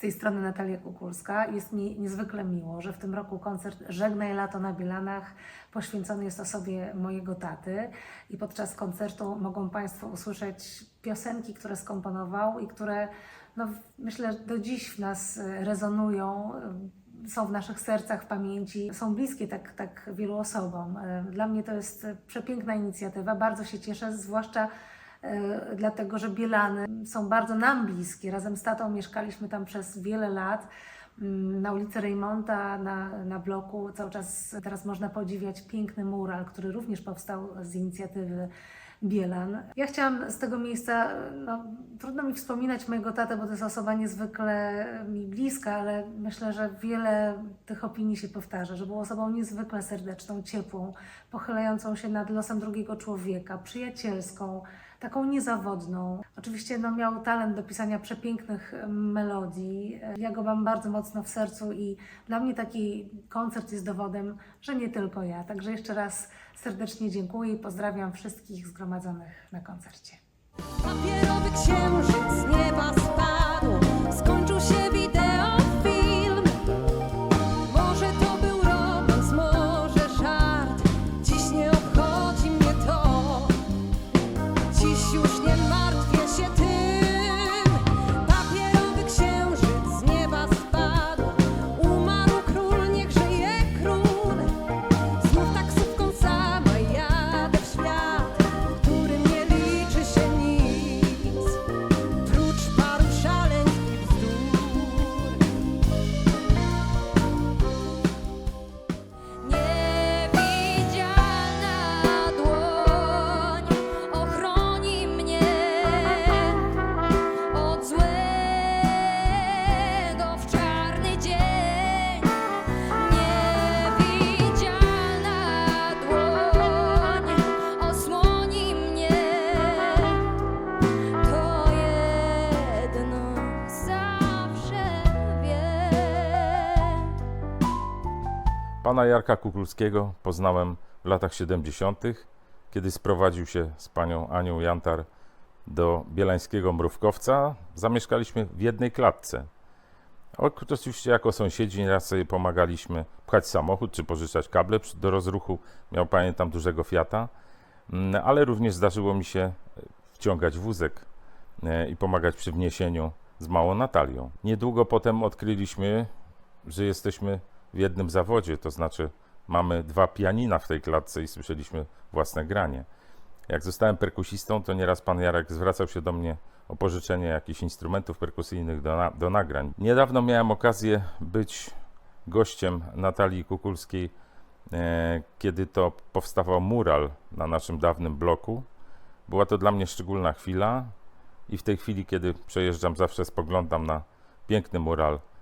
tej strony Natalia Kukulska. Jest mi niezwykle miło, że w tym roku koncert Żegnaj lato na Bielanach poświęcony jest osobie mojego taty i podczas koncertu mogą Państwo usłyszeć piosenki, które skomponował i które no, myślę do dziś w nas e, rezonują, e, są w naszych sercach, w pamięci, są bliskie tak, tak wielu osobom. E, Dla mnie to jest przepiękna inicjatywa, bardzo się cieszę, zwłaszcza dlatego, że Bielany są bardzo nam bliskie. Razem z tatą mieszkaliśmy tam przez wiele lat. Mm, Na ulicy Reymonta, na, na bloku, cały czas teraz można podziwiać piękny mural, który również powstał z inicjatywy Bielan. Ja chciałam z tego miejsca, no, trudno mi wspominać mojego tatę, bo to jest osoba niezwykle mi bliska, ale myślę, że wiele tych opinii się powtarza, że był osobą niezwykle serdeczną, ciepłą, pochylającą się nad losem drugiego człowieka, przyjacielską, taką niezawodną. Oczywiście no, miał talent do pisania przepięknych melodii. Ja go mam bardzo mocno w sercu i dla mnie taki koncert jest dowodem, że nie tylko ja. Także jeszcze raz serdecznie dziękuję i pozdrawiam wszystkich zgromadzonych na koncercie. Papierowy księżyc nieba spadł, Pana Jarka Kukulskiego poznałem w latach 70., kiedy sprowadził się z panią Anią Jantar do bielańskiego Mrówkowca. Zamieszkaliśmy w jednej klatce. Oczywiście jako sąsiedzi nieraz sobie pomagaliśmy pchać samochód czy pożyczać kable do rozruchu. Miał pamiętam dużego Fiata, Mm, ale również zdarzyło mi się e, wciągać wózek e, i pomagać przy wniesieniu z małą Natalią. Niedługo potem odkryliśmy, że jesteśmy w jednym zawodzie, to znaczy mamy dwa pianina w tej klatce i słyszeliśmy własne granie. Jak zostałem perkusistą, to nieraz pan Jarek zwracał się do mnie o pożyczenie jakichś instrumentów perkusyjnych do, na, do nagrań. Niedawno miałem okazję być gościem Natalii Kukulskiej, e, kiedy to powstawał mural na naszym dawnym bloku. Była to dla mnie szczególna chwila i w tej chwili, kiedy przejeżdżam, zawsze spoglądam na piękny mural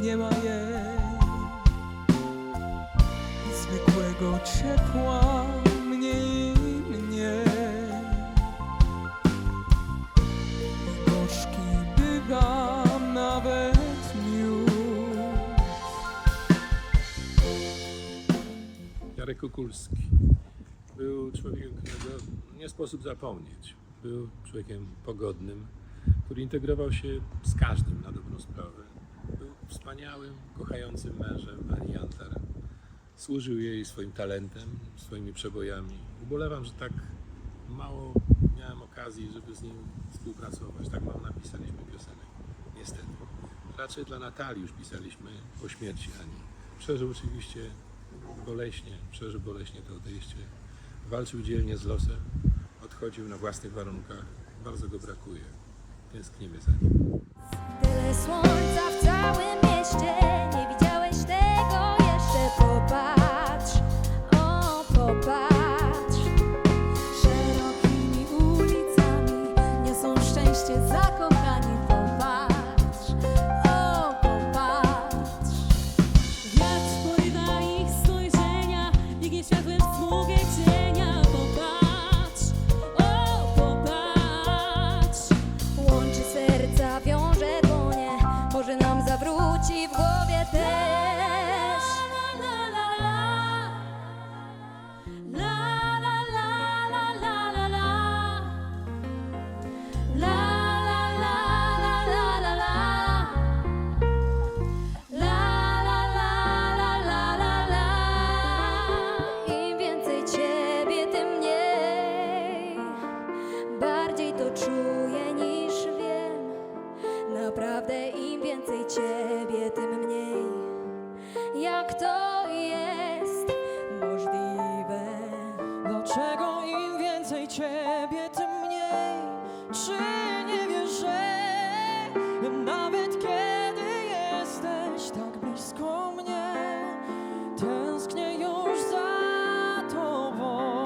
nie ma jej Zwykłego ciepła mnie i mnie gorzki bywam nawet miód Jarek Kukulski był człowiekiem, którego nie sposób zapomnieć. Był człowiekiem pogodnym, który integrował się z każdym na dobrą sprawę. Wspaniałym, kochającym mężem Ani Jantar. Służył jej swoim talentem, swoimi przebojami. Ubolewam, że tak mało miałem okazji, żeby z nim współpracować. Tak mało napisaliśmy piosenek. Niestety. Raczej dla Natalii już pisaliśmy po śmierci Ani. Przeżył oczywiście boleśnie, przeżył boleśnie to odejście. Walczył dzielnie z losem, odchodził na własnych warunkach. Bardzo go brakuje. Tęsknimy za nim. Tyle słońca w there. Jak to jest możliwe Dlaczego im więcej ciebie, tym mniej? Czy nie wiesz, że nawet kiedy jesteś tak blisko mnie, tęsknię już za tobą?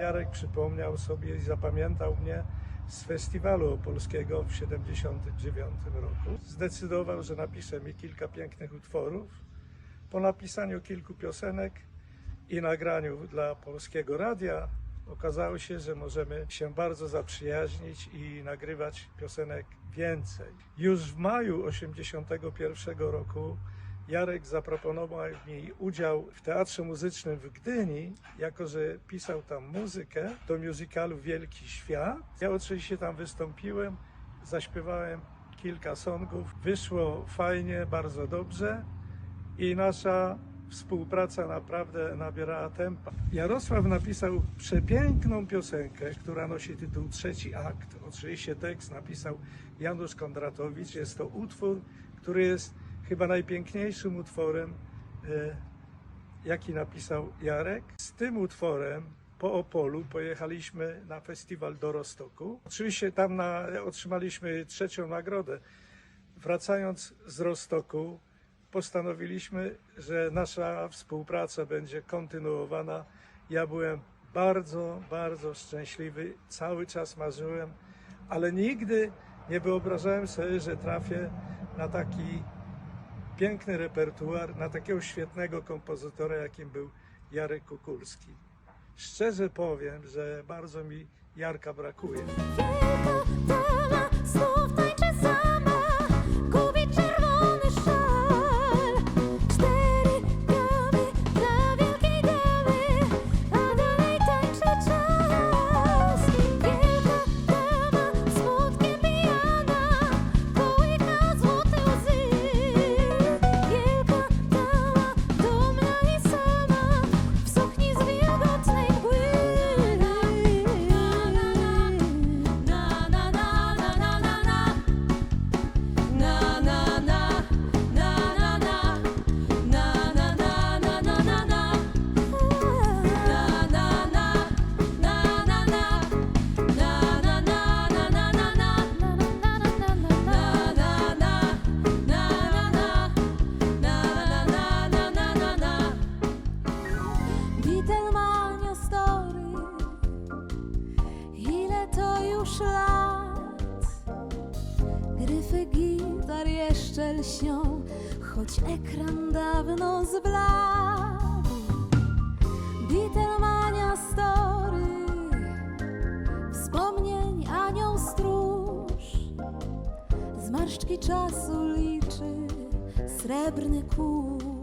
Jarek przypomniał sobie i zapamiętał mnie z festiwalu opolskiego w 1979 roku. Zdecydował, że napisze mi kilka pięknych utworów. Po napisaniu kilku piosenek i nagraniu dla polskiego radia okazało się, że możemy się bardzo zaprzyjaźnić i nagrywać piosenek więcej. Już w maju 1981 roku Jarek zaproponował mi udział w Teatrze Muzycznym w Gdyni, jako że pisał tam muzykę do musicalu Wielki Świat. Ja oczywiście tam wystąpiłem, zaśpiewałem kilka songów. Wyszło fajnie, bardzo dobrze i nasza współpraca naprawdę nabierała tempa. Jarosław napisał przepiękną piosenkę, która nosi tytuł Trzeci Akt. Oczywiście tekst napisał Janusz Kondratowicz. Jest to utwór, który jest chyba najpiękniejszym utworem, e, jaki napisał Jarek. Z tym utworem po Opolu pojechaliśmy na festiwal do Rostoku. Oczywiście tam na, otrzymaliśmy trzecią nagrodę. Wracając z Rostoku, postanowiliśmy, że nasza współpraca będzie kontynuowana. Ja byłem bardzo, bardzo szczęśliwy, cały czas marzyłem, ale nigdy nie wyobrażałem sobie, że trafię na taki piękny repertuar, na takiego świetnego kompozytora, jakim był Jarek Kukulski. Szczerze powiem, że bardzo mi Jarka brakuje. Ekran dawno zbladł. Beatlemania story, wspomnień anioł stróż, zmarszczki czasu liczy srebrny kurz.